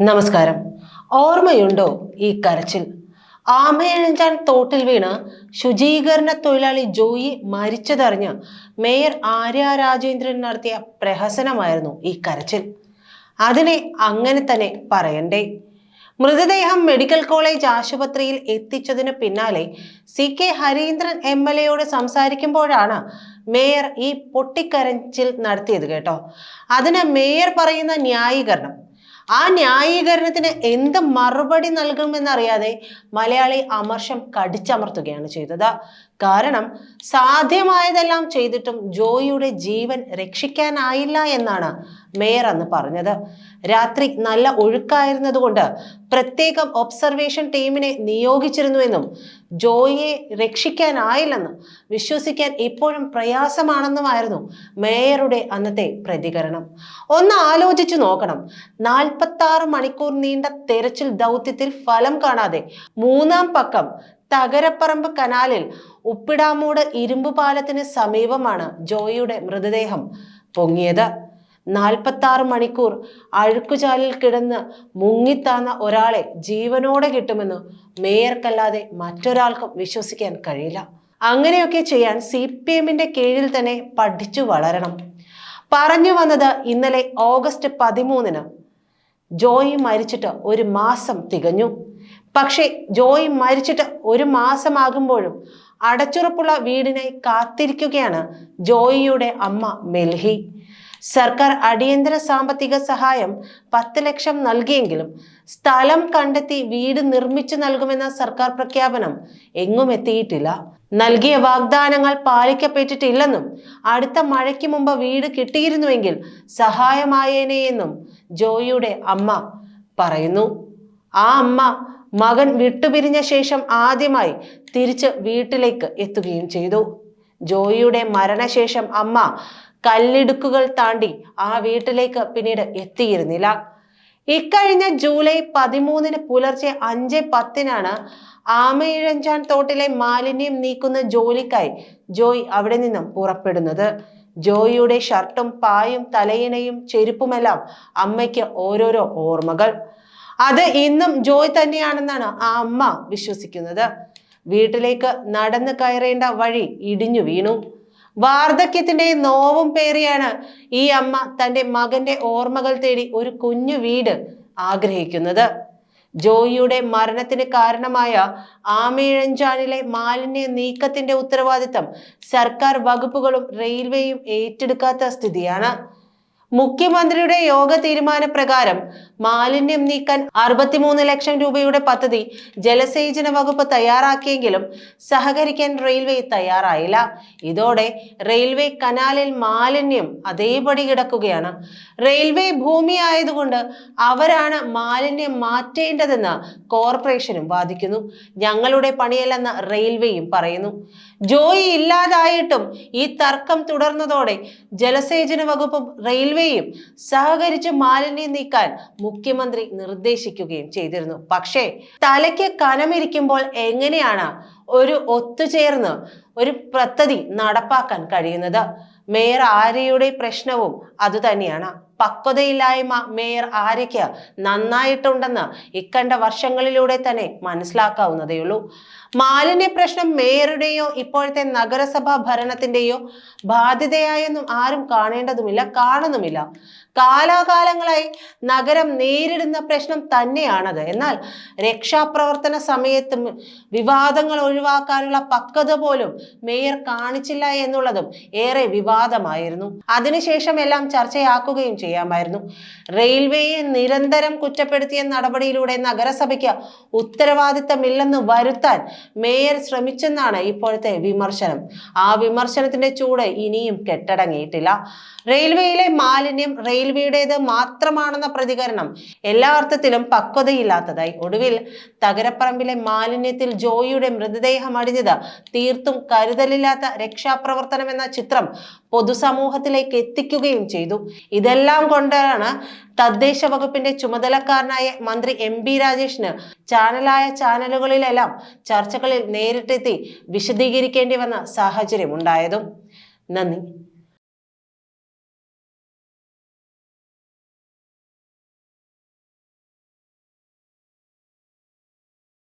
നമസ്കാരം. ഓർമ്മയുണ്ടോ ഈ കരച്ചിൽ? ആമയഴഞ്ചാൻ തോട്ടിൽ വീണ് ശുചീകരണ തൊഴിലാളി ജോയി മരിച്ചതറിഞ്ഞ് മേയർ ആര്യ രാജേന്ദ്രൻ നടത്തിയ പ്രഹസനമായിരുന്നു ഈ കരച്ചിൽ. അതിനെ അങ്ങനെ തന്നെ പറയണ്ടേ? മൃതദേഹം മെഡിക്കൽ കോളേജ് ആശുപത്രിയിൽ എത്തിച്ചതിന് പിന്നാലെ C K Harindran M L എയോട് സംസാരിക്കുമ്പോഴാണ് മേയർ ഈ പൊട്ടിക്കരച്ചിൽ നടത്തിയത് കേട്ടോ. അതിന് മേയർ പറയുന്ന ന്യായീകരണം. ആ ന്യായീകരണത്തിന് എന്ത് മറുപടി നൽകുമെന്നറിയാതെ മലയാളി അമർഷം കടിച്ചമർത്തുകയാണ് ചെയ്തത്. കാരണം സാധ്യമായതെല്ലാം ചെയ്തിട്ടും ജോയിയുടെ ജീവൻ രക്ഷിക്കാനായില്ല എന്നാണ് മേയർ അന്ന് പറഞ്ഞത്. രാത്രി നല്ല ഒഴുക്കായിരുന്നതുകൊണ്ട് പ്രത്യേകം ഒബ്സർവേഷൻ ടീമിനെ നിയോഗിച്ചിരുന്നുവെന്നും ജോയിയെ രക്ഷിക്കാനായില്ലെന്നും വിശ്വസിക്കാൻ ഇപ്പോഴും പ്രയാസമാണെന്നുമായിരുന്നു മേയറുടെ അന്നത്തെ പ്രതികരണം. ഒന്ന് ആലോചിച്ചു നോക്കണം. നാൽപ്പത്തി മണിക്കൂർ നീണ്ട തെരച്ചിൽ ദൗത്യത്തിൽ ഫലം കാണാതെ മൂന്നാം പക്കം തകരപ്പറമ്പ് കനാലിൽ ഉപ്പിടാമൂട് ഇരുമ്പ് പാലത്തിന് സമീപമാണ് ജോയിയുടെ മൃതദേഹം പൊങ്ങിയത്. നാൽപ്പത്തി ആറ് മണിക്കൂർ അഴുക്കുചാലിൽ കിടന്ന് മുങ്ങിത്താന്ന ഒരാളെ ജീവനോടെ കിട്ടുമെന്ന് മേയർക്കല്ലാതെ മറ്റൊരാൾക്കും വിശ്വസിക്കാൻ കഴിയില്ല. അങ്ങനെയൊക്കെ ചെയ്യാൻ സി പി എമ്മിന്റെ കീഴിൽ തന്നെ പഠിച്ചു വളരണം. പറഞ്ഞു വന്നത് ഇന്നലെ ഓഗസ്റ്റ് പതിമൂന്നിന്. ജോയി മരിച്ചിട്ട് ഒരു മാസം തികഞ്ഞു. പക്ഷേ ജോയി മരിച്ചിട്ട് ഒരു മാസമാകുമ്പോഴും അടച്ചുറപ്പുള്ള വീടിനായി കാത്തിരിക്കുകയാണ് ജോയിയുടെ അമ്മ മെൽഹി. സർക്കാർ അടിയന്തര സാമ്പത്തിക സഹായം പത്ത് ലക്ഷം നൽകിയെങ്കിലും സ്ഥലം കണ്ടെത്തി വീട് നിർമ്മിച്ചു നൽകുമെന്ന സർക്കാർ പ്രഖ്യാപനം എങ്ങും എത്തിയിട്ടില്ല. നൽകിയ വാഗ്ദാനങ്ങൾ പാലിക്കപ്പെട്ടിട്ടില്ലെന്നും അടുത്ത മഴയ്ക്ക് മുമ്പ് വീട് കിട്ടിയിരുന്നുവെങ്കിൽ സഹായമായേനെയെന്നും ജോയിയുടെ അമ്മ പറയുന്നു. ആ അമ്മ മകൻ വിട്ടുപിരിഞ്ഞ ശേഷം ആദ്യമായി തിരിച്ച് വീട്ടിലേക്ക് എത്തുകയും ചെയ്തു. ജോയിയുടെ മരണശേഷം അമ്മ കല്ലിടുക്കുകൾ താണ്ടി ആ വീട്ടിലേക്ക് പിന്നീട് എത്തിയിരുന്നില്ല. ഇക്കഴിഞ്ഞ ജൂലൈ പതിമൂന്നിന് പുലർച്ചെ അഞ്ച് പത്തിനാണ് ആമയിഴഞ്ചാൻ തോട്ടിലെ മാലിന്യം നീക്കുന്ന ജോലിക്കായി ജോയ് അവിടെ നിന്നും പുറപ്പെടുന്നത്. ജോയിയുടെ ഷർട്ടും പായും തലയിണയും ചെരുപ്പുമെല്ലാം അമ്മയ്ക്ക് ഓരോരോ ഓർമ്മകൾ. അത് ഇന്നും ജോയ് തന്നെയാണെന്നാണ് ആ അമ്മ വിശ്വസിക്കുന്നത്. വീട്ടിലേക്ക് നടന്നു കയറേണ്ട വഴി ഇടിഞ്ഞു വീണു. വാർദ്ധക്യത്തിന്റെ നോവും പേറിയാണ് ഈ അമ്മ തന്റെ മകന്റെ ഓർമ്മകൾ തേടി ഒരു കുഞ്ഞു വീട് ആഗ്രഹിക്കുന്നത്. ജോയിയുടെ മരണത്തിന് കാരണമായ ആമയിഴഞ്ചാനിലെ മാലിന്യ നീക്കത്തിന്റെ ഉത്തരവാദിത്തം സർക്കാർ വകുപ്പുകളും റെയിൽവേയും ഏറ്റെടുക്കാത്ത സ്ഥിതിയാണ്. മുഖ്യമന്ത്രിയുടെ യോഗ തീരുമാനപ്രകാരം മാലിന്യം നീക്കാൻ അറുപത്തിമൂന്ന് ലക്ഷം രൂപയുടെ പദ്ധതി ജലസേചന വകുപ്പ് തയ്യാറാക്കിയെങ്കിലും സഹകരിക്കാൻ റെയിൽവേ തയ്യാറായില്ല. ഇതോടെ റെയിൽവേ കനാലിൽ മാലിന്യം അതേപടി കിടക്കുകയാണ്. റെയിൽവേ ഭൂമി ആയതുകൊണ്ട് അവരാണ് മാലിന്യം മാറ്റേണ്ടതെന്ന് കോർപ്പറേഷനും വാദിക്കുന്നു. ഞങ്ങളുടെ പണിയല്ലെന്ന് റെയിൽവേയും പറയുന്നു. ജോയി ഇല്ലാതായിട്ടും ഈ തർക്കം തുടർന്നതോടെ ജലസേചന വകുപ്പും റെയിൽവേയും സഹകരിച്ച് മാലിന്യം നീക്കാൻ മുഖ്യമന്ത്രി നിർദ്ദേശിക്കുകയും ചെയ്തിരുന്നു. പക്ഷേ തലയ്ക്ക് കനമിരിക്കുമ്പോൾ എങ്ങനെയാണ് ഒരു ഒത്തുചേർന്ന് ഒരു പദ്ധതി നടപ്പാക്കാൻ കഴിയുന്നത്? മേയർ ആര്യയുടെ പ്രശ്നവും അതുതന്നെയാണ്. പക്വതയില്ലായ്മ മേയർ ആര്യയ്ക്ക് നന്നായിട്ടുണ്ടെന്ന് ഇക്കണ്ട വർഷങ്ങളിലൂടെ തന്നെ മനസ്സിലാക്കാവുന്നതേയുള്ളൂ മാലിന്യ പ്രശ്നം മേയറുടെയോ ഇപ്പോഴത്തെ നഗരസഭാ ഭരണത്തിന്റെയോ ബാധ്യതയായൊന്നും ആരും കാണേണ്ടതുമില്ല കാണുന്നുമില്ല. കാലാകാലങ്ങളായി നഗരം നേരിടുന്ന പ്രശ്നം തന്നെയാണത്. എന്നാൽ രക്ഷാപ്രവർത്തന സമയത്ത് വിവാദങ്ങൾ ഒഴിവാക്കാനുള്ള പക്വത പോലും മേയർ കാണിച്ചില്ല എന്നുള്ളതും ഏറെ വിവാദമായിരുന്നു. അതിനുശേഷം എല്ലാം ചർച്ചയാക്കുകയും ചെയ്യാമായിരുന്നു. റെയിൽവേയെ നിരന്തരം കുറ്റപ്പെടുത്തിയ നടപടിയിലൂടെ നഗരസഭയ്ക്ക് ഉത്തരവാദിത്തമില്ലെന്ന് വരുത്താൻ മേയർ ശ്രമിച്ചെന്നാണ് ഇപ്പോഴത്തെ വിമർശനം. ആ വിമർശനത്തിന്റെ ചൂട് ഇനിയും കെട്ടടങ്ങിയിട്ടില്ല. റെയിൽവേയിലെ മാലിന്യം റെയിൽവേയുടേത് മാത്രമാണെന്ന പ്രതികരണം എല്ലാ അർത്ഥത്തിലും പക്വതയില്ലാത്തതായി. ഒടുവിൽ തകരപ്പറമ്പിലെ മാലിന്യത്തിൽ ജോയിയുടെ മൃതദേഹം അടിഞ്ഞത് തീർത്തും കരുതലില്ലാത്ത രക്ഷാപ്രവർത്തനം എന്ന ചിത്രം പൊതുസമൂഹത്തിലേക്ക് എത്തിക്കുകയും ചെയ്തു. ഇതെല്ലാം കൊണ്ടാണ് തദ്ദേശ വകുപ്പിന്റെ ചുമതലക്കാരനായ മന്ത്രി എം ബി രാജേഷിന് ചാനലായ ചാനലുകളിലെല്ലാം ചർച്ചകളിൽ നേരിട്ടെത്തി വിശദീകരിക്കേണ്ടി വന്ന സാഹചര്യം ഉണ്ടായതും നന്ദി.